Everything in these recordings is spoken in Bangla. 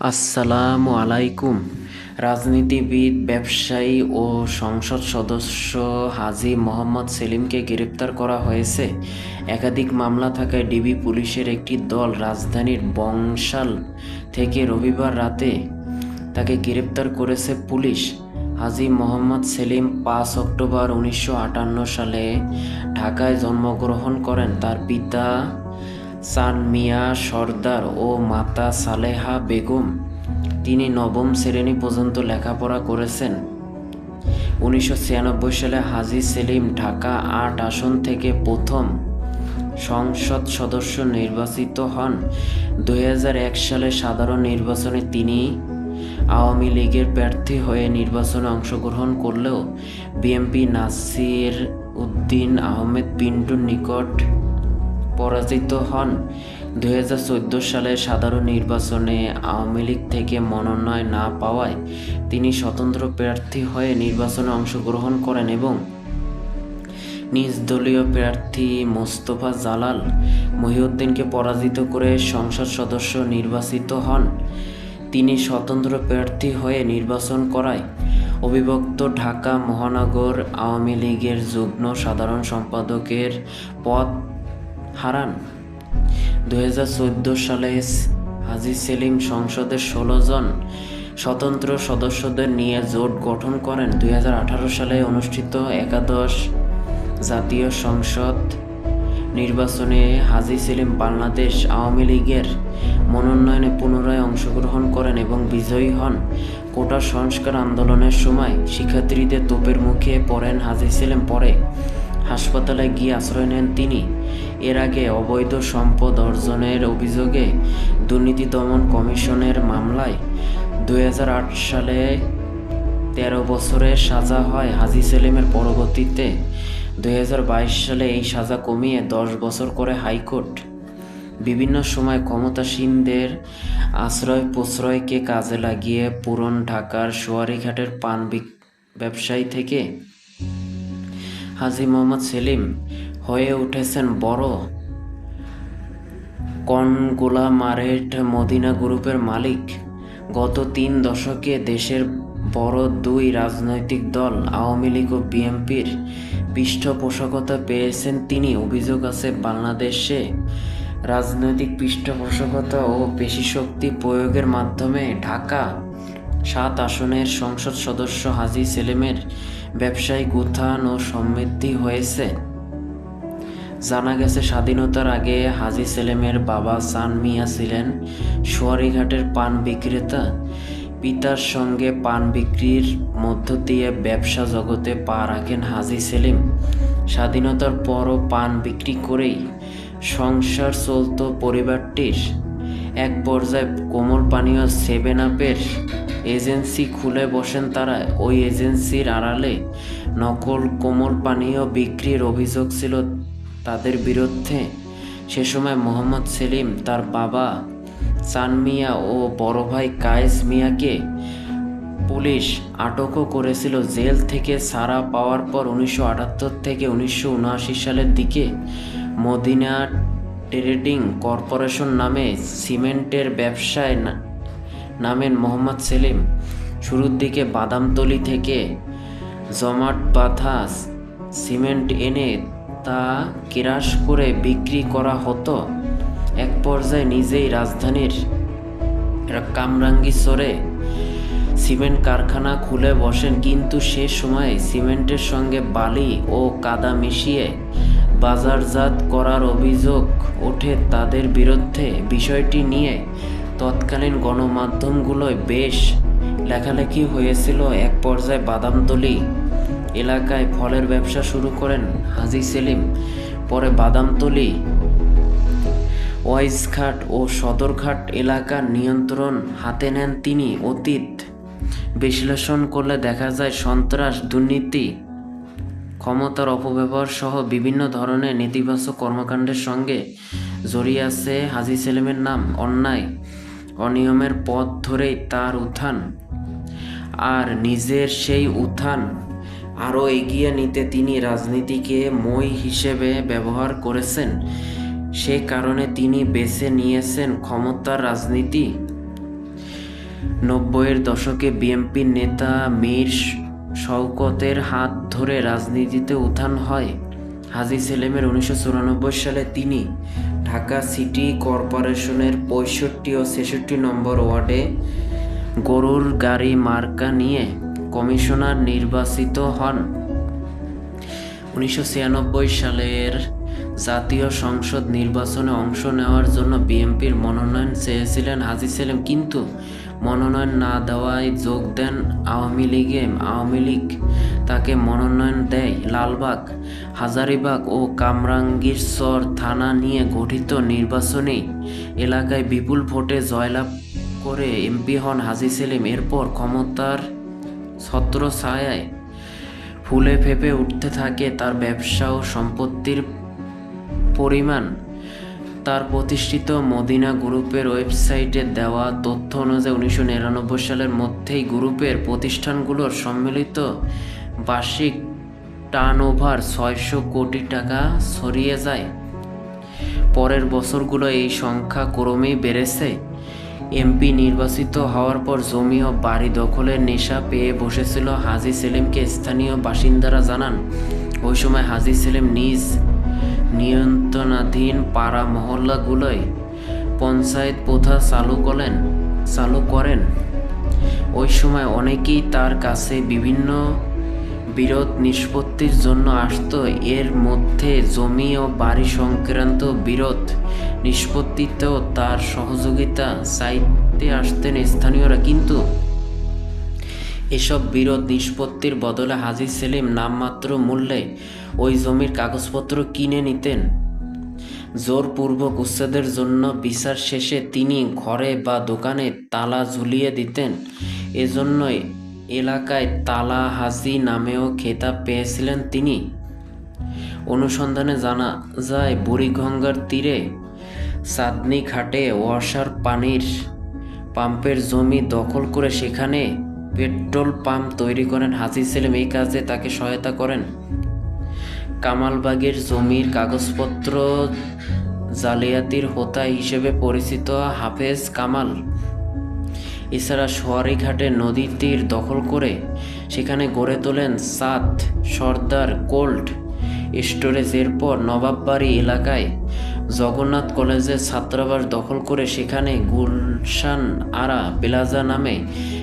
আসসালামু আলাইকুম। রাজনীতিবিদ, ব্যবসায়ী ও সংসদ সদস্য হাজি মোহাম্মদ সেলিমকে গ্রেপ্তার করা হয়েছে। একাধিক মামলা থাকায় ডিবি পুলিশের একটি দল রাজধানীর বংশাল থেকে রবিবার রাতে তাকে গ্রেপ্তার করেছে পুলিশ। হাজি মোহাম্মদ সেলিম পাঁচ অক্টোবর উনিশশো আটান্ন সালে ঢাকায় জন্মগ্রহণ করেন। তার পিতা সান মিয়া, সর্দার ও মাতা সালেহা বেগম, তিনি নবম শ্রেণি পর্যন্ত লেখাপড়া করেছেন। উনিশশো ছিয়ানব্বই সালে হাজি সেলিম ঢাকা আট আসন থেকে প্রথম সংসদ সদস্য নির্বাচিত হন। দু হাজার এক সালে সাধারণ নির্বাচনে তিনি আওয়ামী লীগের প্রার্থী হয়ে নির্বাচনে অংশগ্রহণ করলেও বিএনপি নাসির উদ্দিন আহমেদ পিন্টুর নিকট পরাজিত হন। দুই সালে সাধারণ নির্বাচনে আওয়ামী লীগ থেকে মনোনয়ন না পাওয়ায় তিনি স্বতন্ত্র প্রার্থী হয়ে নির্বাচনে অংশগ্রহণ করেন এবং নিজ দলীয় প্রার্থী মোস্তফা জালাল মহিউদ্দিনকে পরাজিত করে সংসদ সদস্য নির্বাচিত হন। তিনি স্বতন্ত্র প্রার্থী হয়ে নির্বাচন করায়। অবিভক্ত ঢাকা মহানগর আওয়ামী লীগের যুগ্ম সাধারণ সম্পাদকের পদ হারান। দুই হাজার চোদ্দ সালে হাজি সেলিম সংসদের ষোলো জন স্বতন্ত্র সদস্যদের নিয়ে জোট গঠন করেন। দুই সালে অনুষ্ঠিত একাদশ জাতীয় সংসদ নির্বাচনে হাজি সেলিম বাংলাদেশ আওয়ামী লীগের মনোনয়নে পুনরায় অংশগ্রহণ করেন এবং বিজয়ী হন। কোটা সংস্কার আন্দোলনের সময় শিক্ষার্থীদের তোপের মুখে পড়েন হাজি সেলিম। পরে হাসপাতালে গিয়ে আশ্রয় নেন তিনি। এর আগে অবৈধ সম্পদ অর্জনের অভিযোগে দুর্নীতি দমন কমিশনের মামলায় দুই সালে তেরো বছরের সাজা হয় হাজি সেলিমের পরবর্তীতে। দুই সালে এই সাজা কমিয়ে দশ বছর করে হাইকোর্ট বিভিন্ন সময় ক্ষমতাসীনদের আশ্রয় প্রশ্রয়কে কাজে লাগিয়ে পুরন ঢাকার সোয়ারিঘাটের পান ব্যবসায়ী থেকে হাজি মোহাম্মদ সেলিম হয়ে উঠেছেন বড়। কনগোলামারেট মদিনা গ্রুপের মালিক। গত তিন দশকে দেশের বড় দুই রাজনৈতিক দল, আওয়ামী লীগ ও বিএনপির পৃষ্ঠপোষকতা পেয়েছেন তিনি। অভিযোগ আছে, বাংলাদেশে রাজনৈতিক পৃষ্ঠপোষকতা ও পেশিশক্তি প্রয়োগের মাধ্যমে ঢাকা সাত আসনের সংসদ সদস্য হাজি সেলিমের ব্যবসায়িক উত্থান ও সমৃদ্ধি হয়েছে। জানা গেছে, স্বাধীনতার আগে হাজি সেলেমের বাবা সান মিয়া ছিলেন সোয়ারিঘাটের পান বিক্রেতা। পিতার সঙ্গে পান বিক্রির মধ্য দিয়ে ব্যবসা জগতে পা রাখেন হাজি সেলিম। স্বাধীনতার পরও পান বিক্রি করেই সংসার চলত পরিবারটির। এক পর্যায়ে কোমল পানীয় সেভেন আপের এজেন্সি খুলে বসেন তারা। ওই এজেন্সির আড়ালে নকল কোমল পানীয় বিক্রির অভিযোগ ছিল তাদের বিরুদ্ধে। সে সময় মোহাম্মদ সেলিম তার বাবা চান মিয়া ও বড় ভাই কায়েস মিয়াকে পুলিশ আটকও করেছিল জেল থেকে সারা পাওয়ার পর উনিশশো আটাত্তর থেকে উনিশশো উনআশি সালের দিকে মদিনা ট্রেডিং কর্পোরেশন নামে সিমেন্টের ব্যবসায় নামেন মোহাম্মদ সেলিম। শুরুর দিকে বাদামতলি থেকে জমাট বাঁধা সিমেন্ট এনে তা কেরাস করে বিক্রি করা হতো। এক পর্যায়ে নিজেই রাজধানীর কামরাঙ্গীশ্বরে সিমেন্ট কারখানা খুলে বসেন, কিন্তু সে সময় সিমেন্টের সঙ্গে বালি ও কাদা মিশিয়ে বাজারজাত করার অভিযোগ ওঠে তাদের বিরুদ্ধে। বিষয়টি নিয়ে তৎকালীন গণমাধ্যমগুলোয় বেশ লেখালেখি হয়েছিল। এক পর্যায়ে বাদামতলি এলাকায় ফলের ব্যবসা শুরু করেন হাজি সেলিম, পরে বাদামতলি, ওয়াইজঘাট ও সদরঘাট এলাকার নিয়ন্ত্রণ হাতে নেন তিনি অতীত। বিশ্লেষণ করলে দেখা যায় সন্ত্রাস, দুর্নীতি, ক্ষমতার অপব্যবহার সহ বিভিন্ন ধরনের নেতিবাচক কর্মকাণ্ডের সঙ্গে জড়িয়ে আছে হাজি সেলিমের নাম। অন্যায়, অনিয়মের পথ ধরেই তার উত্থান। আর নিজের সেই উত্থান আরও এগিয়ে নিতে তিনি রাজনীতিকে মই হিসেবে ব্যবহার করেছেন। সে কারণে তিনি বেছে নিয়েছেন ক্ষমতার রাজনীতি। নব্বইয়ের দশকে বিএনপির নেতা মীর শওকতের হাত ধরে রাজনীতিতে উত্থান হয়। হাজি সেলিমের উনিশশো সালে তিনি ঢাকা সিটি কর্পোরেশনের পঁয়ষট্টি ও ছেষট্টি নম্বর ওয়ার্ডে গরুর গাড়ি মার্কা নিয়ে কমিশনার নির্বাচিত হন। উনিশশো ছিয়ানব্বই সালের জাতীয় সংসদ নির্বাচনে অংশ নেওয়ার জন্য বিএনপির মনোনয়ন চেয়েছিলেন হাজি সেলিম। কিন্তু মনোনয়ন না দেওয়ায় যোগ দেন আওয়ামী লীগে। আওয়ামী লীগ তাকে মনোনয়ন দেয় লালবাগ, হাজারিবাগ ও কামরাঙ্গীরচর থানা নিয়ে গঠিত নির্বাচনী এলাকায় বিপুল ভোটে জয়লাভ করে এমপি হন হাজি সেলিম। এরপর ক্ষমতার ছত্র ছায়ায় ফুলে ফেপে উঠতে থাকে তার ব্যবসা ও সম্পত্তির পরিমাণ। তার প্রতিষ্ঠিত মদিনা গ্রুপের ওয়েবসাইটে দেওয়া তথ্য অনুযায়ী উনিশশো নিরানব্বই সালের মধ্যেই গ্রুপের প্রতিষ্ঠানগুলোর সম্মিলিত বার্ষিক টার্ন ওভার ছয়শো কোটি টাকা ছড়িয়ে যায়। পরের বছরগুলো এই সংখ্যা ক্রমেই বেড়েছে। এমপি নির্বাচিত হওয়ার পর জমি ও বাড়ি দখলের নেশা পেয়ে বসেছিল হাজি সেলিমকে স্থানীয় বাসিন্দারা জানান। ওই সময় হাজি সেলিম নিজ নিয়ন্ত্রণাধীন পাড়া মহল্লাগুলোয় পঞ্চায়েত প্রথা চালু করেন চালু করেন। ওই সময় অনেকেই তার কাছে বিভিন্ন বিরোধ নিষ্পত্তির জন্য আসত। এর মধ্যে জমি ও বাড়ি সংক্রান্ত বিরোধ নিষ্পত্তিতেও তার সহযোগিতা চাইতে আসতেন স্থানীয়রা। কিন্তু এসব বিরোধ নিষ্পত্তির বদলে হাজি সেলিম নামমাত্র মূল্যে ওই জমির কাগজপত্র কিনে নিতেন। জোরপূর্বক উচ্ছেদের জন্য বিচার শেষে তিনি ঘরে বা দোকানে তালা ঝুলিয়ে দিতেন। এজন্যই এলাকায় তালা হাজি নামেও খেতাব পেয়েছিলেন তিনি। অনুসন্ধানে জানা যায়, বুড়িগঙ্গার তীরে চাঁদনি ঘাটে ওয়াসার পানির পাম্পের জমি দখল করে সেখানে পেট্রোল পাম্প তৈরি করেন হাজি সেলিম। এই কাজে তাকে সহায়তা করেন কামালবাগের জমির কাগজপত্র জালিয়াতির হোতা হিসেবে পরিচিত হাফেজ কামাল। এছাড়া সোয়ারিঘাটে নদীর তীর দখল করে সেখানে গড়ে তোলেন সাত সর্দার কোল্ড স্টোরেজ এরপর নবাববাড়ি এলাকায় জগন্নাথ কলেজের ছাত্রাবাস দখল করে সেখানে গুলশান আরা প্লাজা নামে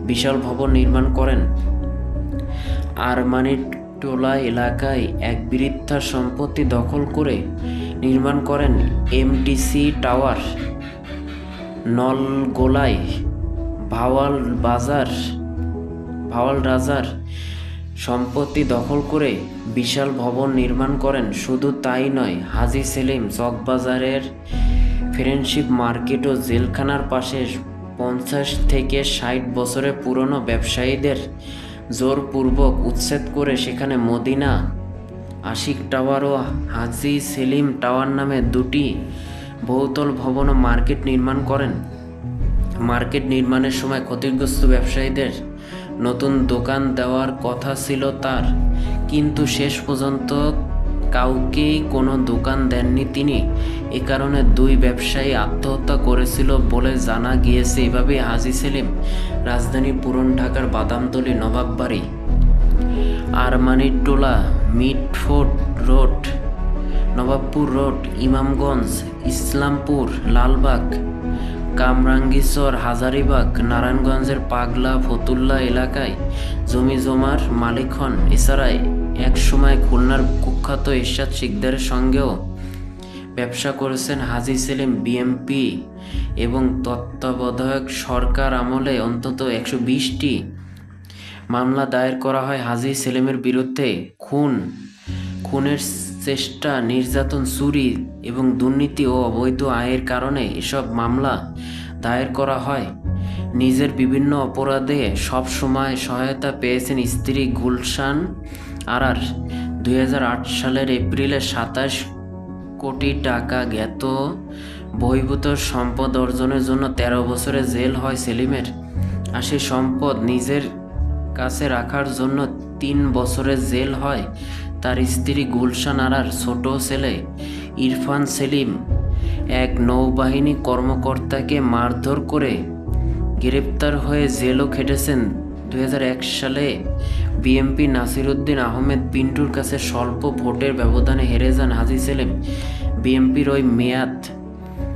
বিশাল ভবন নির্মাণ করেন। আরমানি টোলা এলাকায় এক বৃদ্ধার সম্পত্তি দখল করে নির্মাণ করেন এমটিসি টাওয়ার। নলগোলায় ভাওয়াল বাজার, ভাওয়াল রাজার সম্পত্তি দখল করে বিশাল ভবন নির্মাণ করেন। শুধু তাই নয়, হাজি সেলিম চকবাজারের ফ্রেন্ডশিপ মার্কেট ও জেলখানার পাশে পঞ্চাশ থেকে ষাট বছরের পুরনো ব্যবসায়ীদের জোরপূর্বক উচ্ছেদ করে সেখানে মদিনা আশিক টাওয়ার ও হাজি সেলিম টাওয়ার নামে দুটি বহুতল ভবন ও মার্কেট নির্মাণ করেন। মার্কেট নির্মাণের সময় ক্ষতিগ্রস্ত ব্যবসায়ীদের নতুন দোকান দেওয়ার কথা ছিল তার। কিন্তু শেষ পর্যন্ত কাউকেই কোনো দোকান দেননি তিনি। এ কারণে দুই ব্যবসায়ী আত্মহত্যা করেছিল বলে জানা গিয়েছে। এভাবে হাজি সেলিম রাজধানী পুরন ঢাকার Badamtali Nawabbari, Armanir Tola, Mitford road, Nawabpur road, Imamganj, Islampur, Lalbagh Kamrangirchar, Hazaribagh, নারায়ণগঞ্জের পাগলা, ফতুল্লা এলাকায় জমি জমার মালিক হন। এছাড়া একসময় খুলনার কুখ্যাত ইরশাদ শিকদারের সঙ্গেও ব্যবসা করেছেন হাজি সেলিম বিএমপি এবং তত্ত্বাবধায়ক সরকার আমলে অন্তত একশো বিশটি মামলা দায়ের করা হয় হাজি সেলিমের বিরুদ্ধে। খুন, খুনের চেষ্টা, নির্যাতন, চুরি এবং দুর্নীতি ও অবৈধ আয়ের কারণে এসব মামলা দায়ের করা হয়। নিজের বিভিন্ন অপরাধে সব সময় সহায়তা পেয়েছেন স্ত্রী গুলশান আরার। দুই সালের এপ্রিলে সাতাশ কোটি টাকা জ্ঞাত বহির্ভূত সম্পদ অর্জনের জন্য তেরো বছরের জেল হয় সেলিমের। আর সেই সম্পদ নিজের কাছে রাখার জন্য তিন বছরের জেল হয় তার স্ত্রী গুলশান আরার ছোট ছেলে ইরফান সেলিম এক নৌবাহিনী কর্মকর্তাকে মারধর করে গ্রেপ্তার হয়ে জেলও খেটেছেন। দু হাজার এক সালে বিএমপি নাসিরুদ্দিন আহমেদ পিন্টুর কাছে স্বল্প ভোটের ব্যবধানে হেরে যান হাজি সেলিম। বিএমপির ওই মেয়াদ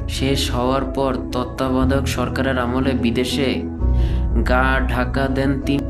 শেষ হওয়ার পর তত্ত্বাবধায়ক সরকারের আমলে বিদেশে গা ঢাকা দেন তিন